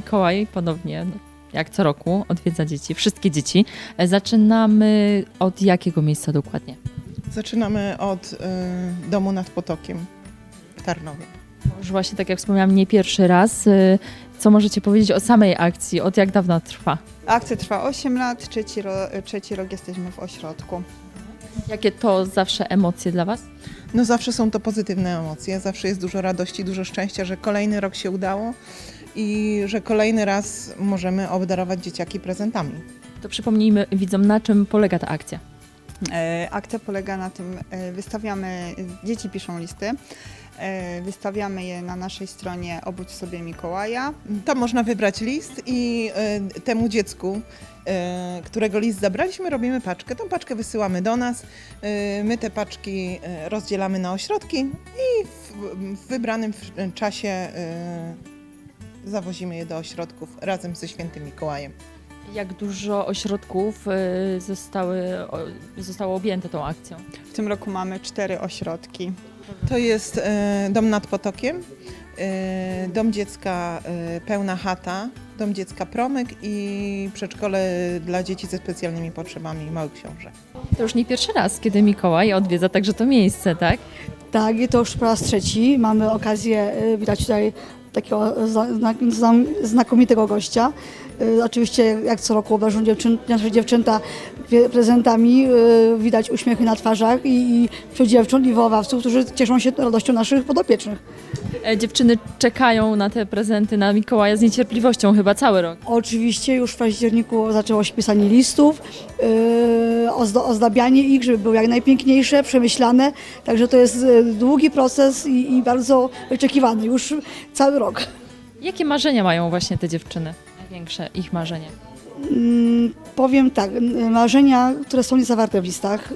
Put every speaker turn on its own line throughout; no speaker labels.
Mikołaj ponownie, no, jak co roku, odwiedza dzieci, wszystkie dzieci. E, Zaczynamy od jakiego miejsca dokładnie?
Zaczynamy od y, domu nad Potokiem w Tarnowie.
Już właśnie, tak jak wspomniałam, nie pierwszy raz. E, Co możecie powiedzieć o samej akcji? Od jak dawna trwa?
Akcja trwa 8 lat, trzeci, ro, trzeci rok jesteśmy w ośrodku.
Jakie to zawsze emocje dla Was?
No zawsze są to pozytywne emocje, zawsze jest dużo radości, dużo szczęścia, że kolejny rok się udało i że kolejny raz możemy obdarować dzieciaki prezentami.
To przypomnijmy widzom, na czym polega ta akcja.
E, akcja polega na tym, e, wystawiamy, dzieci piszą listy, e, wystawiamy je na naszej stronie Obudź sobie Mikołaja.
Tam można wybrać list i temu dziecku, którego list zabraliśmy, robimy paczkę. Tą paczkę wysyłamy do nas, my te paczki rozdzielamy na ośrodki i w, wybranym czasie zawozimy je do ośrodków razem ze świętym Mikołajem.
Jak dużo ośrodków e, zostały, o- zostało objęte tą akcją?
W tym roku mamy cztery ośrodki.
To jest e, dom nad Potokiem, e, dom dziecka e, Pełna Chata, dom dziecka Promyk i przedszkole dla dzieci ze specjalnymi potrzebami Mały Książę.
To już nie pierwszy raz, kiedy Mikołaj odwiedza także to miejsce, tak?
Tak, i to już po raz trzeci. Mamy okazję y, widać tutaj takiego znakomitego gościa. Y, Oczywiście jak co roku obdarzą dziewczyn, nasze dziewczęta prezentami, y, widać uśmiechy na twarzach i, i wśród dziewcząt i wychowawców, którzy cieszą się radością naszych podopiecznych.
E, Dziewczyny czekają na te prezenty na Mikołaja z niecierpliwością chyba cały rok.
Oczywiście już w październiku zaczęło się pisanie listów, yy, ozdo, ozdabianie ich, żeby były jak najpiękniejsze, przemyślane. Także to jest y, długi proces i, i bardzo wyczekiwany już cały rok.
Jakie marzenia mają właśnie te dziewczyny? Największe ich marzenie.
Mm, Powiem tak, marzenia, które są nie zawarte w listach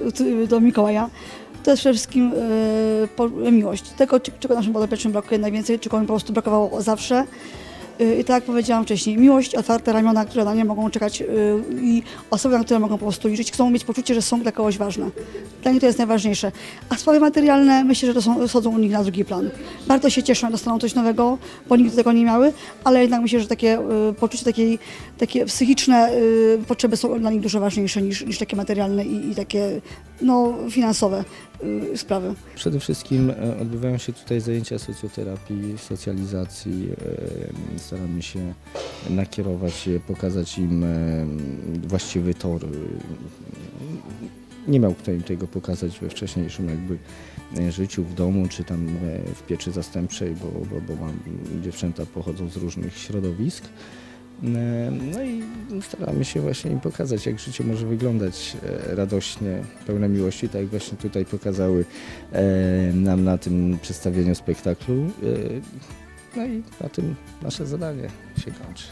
do Mikołaja, to jest przede wszystkim y, miłość. Tego, czego naszym podopiecznym brakuje najwięcej, czego mi po prostu brakowało zawsze. Y, I tak jak powiedziałam wcześniej, miłość, otwarte ramiona, które na nie mogą czekać y, i osoby, na które mogą po prostu liczyć, chcą mieć poczucie, że są dla kogoś ważne. Dla nich to jest najważniejsze. A sprawy materialne, myślę, że to są, schodzą u nich na drugi plan. Bardzo się cieszą, dostaną coś nowego, bo nigdy tego nie miały, ale jednak myślę, że takie y, poczucie, takiej, takie psychiczne potrzeby są dla nich dużo ważniejsze niż, niż takie materialne i, i takie no, finansowe y, sprawy.
Przede wszystkim e, odbywają się tutaj zajęcia socjoterapii, socjalizacji. e, Staramy się nakierować je, pokazać im e, właściwy tor. Nie miał kto im tego pokazać we wcześniejszym jakby e, życiu w domu, czy tam e, w pieczy zastępczej, bo, bo, bo mam, dziewczęta pochodzą z różnych środowisk. E, No i staramy się właśnie im pokazać, jak życie może wyglądać e, radośnie, pełne miłości, tak jak właśnie tutaj pokazały e, nam na tym przedstawieniu spektaklu. No i na tym nasze zadanie się kończy.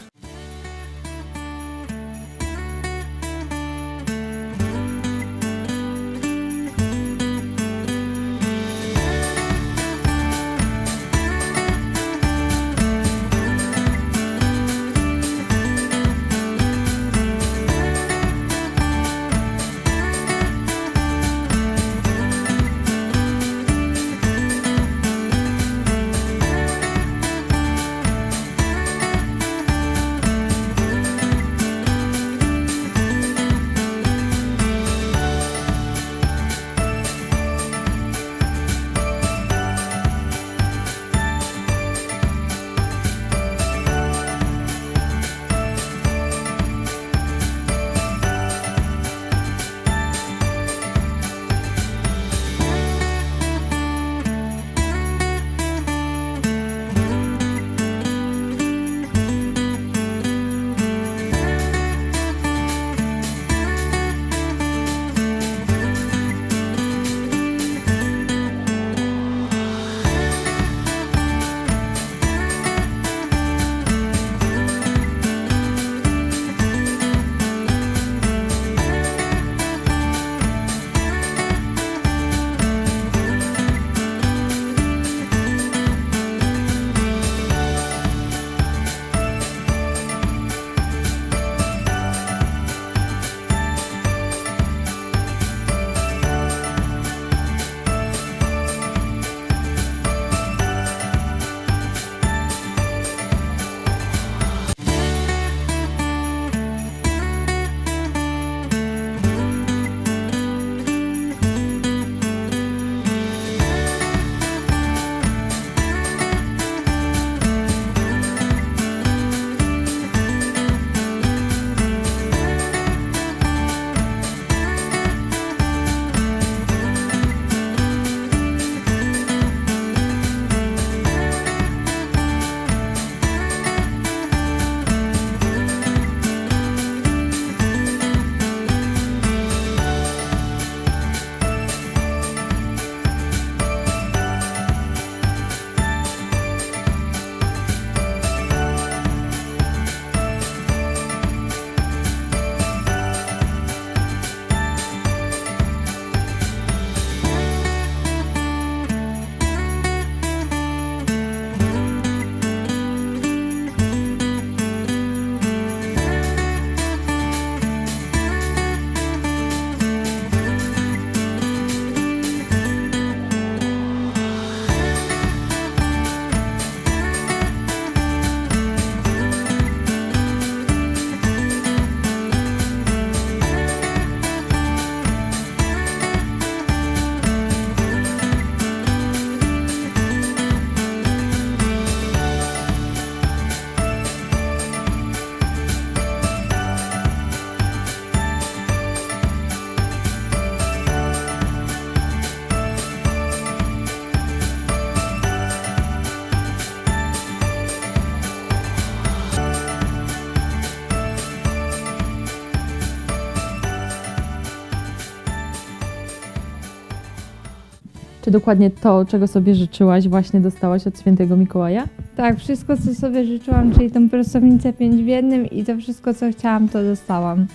Czy dokładnie to, czego sobie życzyłaś, właśnie dostałaś od świętego Mikołaja?
Tak, wszystko co sobie życzyłam, czyli tą prostownicę 5 w jednym i to wszystko co chciałam, to dostałam.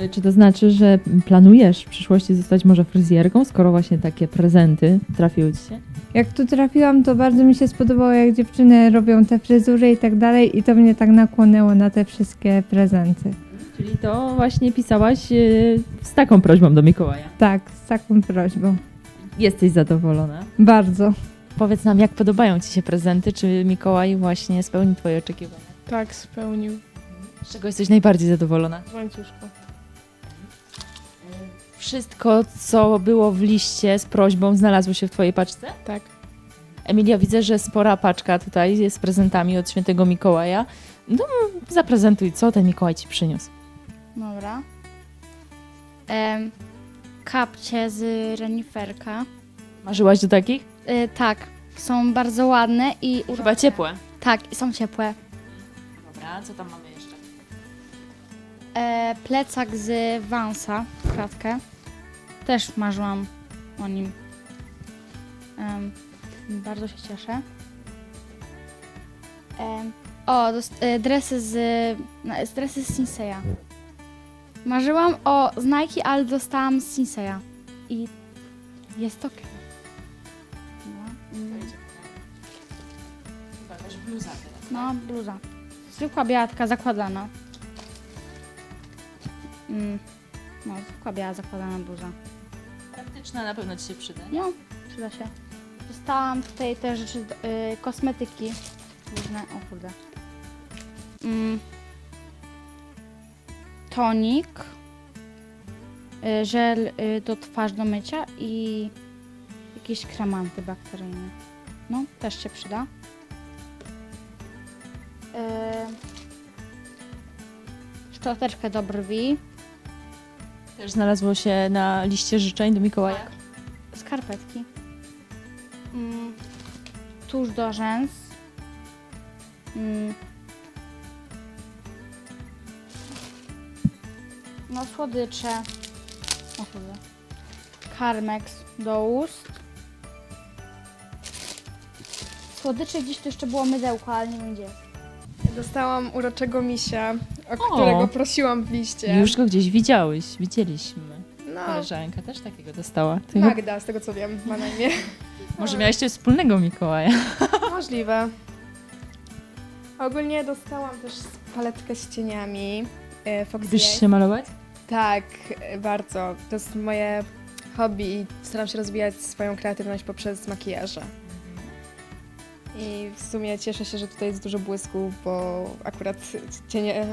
Y, Czy to znaczy, że planujesz w przyszłości zostać może fryzjerką, skoro właśnie takie prezenty trafiły ci się?
Jak tu trafiłam, to bardzo mi się spodobało, jak dziewczyny robią te fryzury i tak dalej i to mnie tak nakłonęło na te wszystkie prezenty.
Czyli to właśnie pisałaś y, z taką prośbą do Mikołaja.
Tak, z taką prośbą.
Jesteś zadowolona?
Bardzo.
Powiedz nam, jak podobają ci się prezenty? Czy Mikołaj właśnie spełni twoje oczekiwania?
Tak, spełnił.
Z czego jesteś najbardziej zadowolona?
Łańcuszko.
Wszystko, co było w liście z prośbą, znalazło się w twojej paczce?
Tak.
Emilia, widzę, że spora paczka tutaj jest z prezentami od świętego Mikołaja. No, zaprezentuj, co ten Mikołaj ci przyniósł.
Dobra. Em, kapcie z reniferka.
Marzyłaś do takich?
Y, tak, są bardzo ładne i
Chyba ciepłe.
Tak, i są ciepłe.
Dobra, co tam mamy jeszcze?
E, plecak z Vansa, kratkę. Też marzyłam o nim. Em, bardzo się cieszę. Em, o, dost, e, dresy z, no, z dresy z Sinseya. Marzyłam o Nike, ale dostałam Sinseya. I jest ok. No, mm,
Chyba też bluza teraz.
no, bluza. Zwykła biała, taka zakładana. Mm, no, zwykła biała, zakładana bluza.
Praktyczna na pewno ci się przyda.
No, przyda się. Dostałam tutaj te rzeczy, y, kosmetyki różne. O kurde. Mm. Tonik. Y, żel y, do twarzy do mycia i jakieś krem antybakteryjny. No, też się przyda. Y, szczoteczkę do brwi.
Też znalazło się na liście życzeń do Mikołaja.
Skarpetki. Mm, tuż do rzęs. No słodycze. O kurde. Karmex do ust. Słodycze gdzieś tu jeszcze było mydełko, ale nie wiem gdzie. jest.
Dostałam uroczego misia, o,
O.
którego prosiłam w liście.
Już go gdzieś widziałeś, widzieliśmy.
No,
Koleżanka też takiego dostała. Ty chyba-
Magda, z tego co wiem, ma na imię.
Może miałeś coś wspólnego Mikołaja.
Możliwe. Ogólnie dostałam też paletkę z cieniami. e,
Lubisz
Eyes.
się malować?
Tak, bardzo. To jest moje hobby i staram się rozwijać swoją kreatywność poprzez makijaże. I w sumie cieszę się, że tutaj jest dużo błysku, bo akurat cienie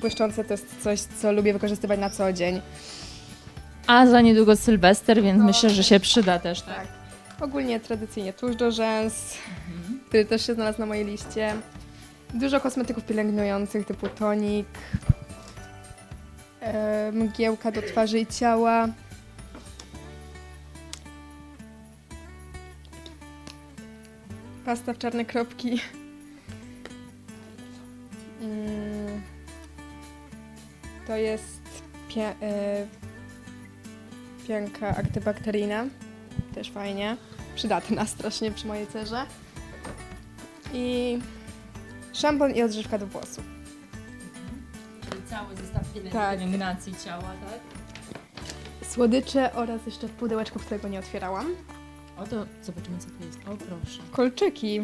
błyszczące to jest coś, co lubię wykorzystywać na co dzień.
A za niedługo Sylwester, więc
No.
myślę, że się przyda też, tak?
Tak. Ogólnie tradycyjnie tuż do rzęs, który też się znalazł na mojej liście. Dużo kosmetyków pielęgnujących typu tonik, mgiełka do twarzy i ciała. Pasta w czarne kropki. Mm, To jest pie, e, pianka antybakteryjna. Też fajnie. Przydatna strasznie przy mojej cerze. I szampon i odżywka do włosów.
Cały zestaw
Tak.
pielęgnacji ciała, tak?
Słodycze oraz jeszcze pudełeczko, którego nie otwierałam.
O to zobaczymy, co to jest. O proszę.
Kolczyki.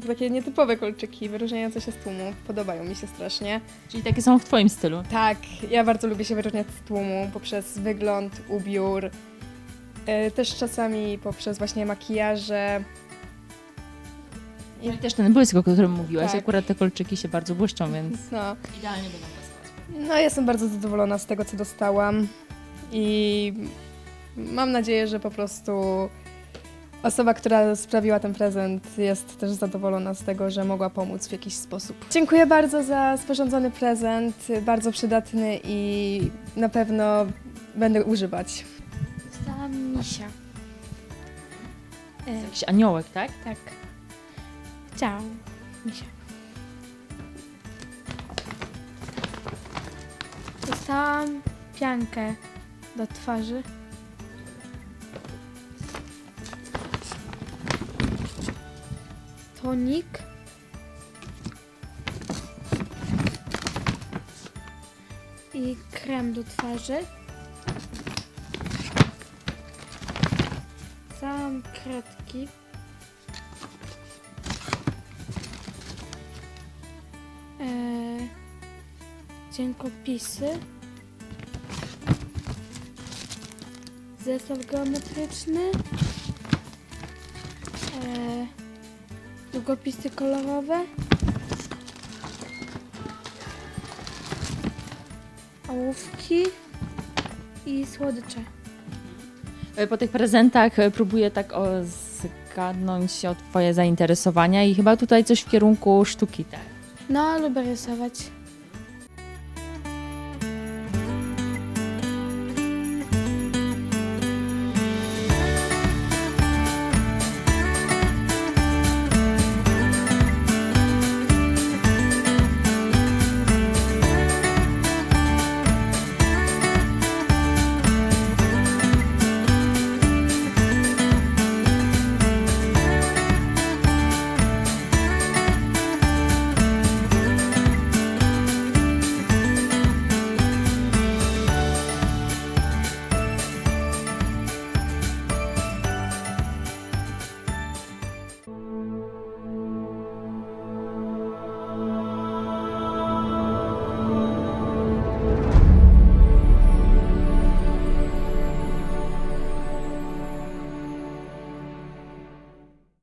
To takie nietypowe kolczyki, wyróżniające się z tłumu. Podobają mi się strasznie.
Czyli takie są w twoim stylu.
Tak, ja bardzo lubię się wyróżniać z tłumu poprzez wygląd, ubiór. e, Też czasami poprzez właśnie makijaże.
I też ten błysk, o którym mówiłaś,
Tak.
akurat te kolczyki się bardzo błyszczą, więc
No,
idealnie będą pasować.
No, jestem bardzo zadowolona z tego, co dostałam i mam nadzieję, że po prostu osoba, która sprawiła ten prezent, jest też zadowolona z tego, że mogła pomóc w jakiś sposób. Dziękuję bardzo za sporządzony prezent, bardzo przydatny i na pewno będę używać.
Dostałam misia.
Jakiś aniołek, tak?
tak. Chciałam misia.
Dostałam piankę do twarzy. tonik. I krem do twarzy. Sam kredki. Eee, dziękopisy. Zestaw geometryczny. Eee, długopisy kolorowe. Ołówki i słodycze.
E, Po tych prezentach e, próbuję tak o, zgadnąć o Twoje zainteresowania i chyba tutaj coś w kierunku sztuki, tak?
No, lubię rysować.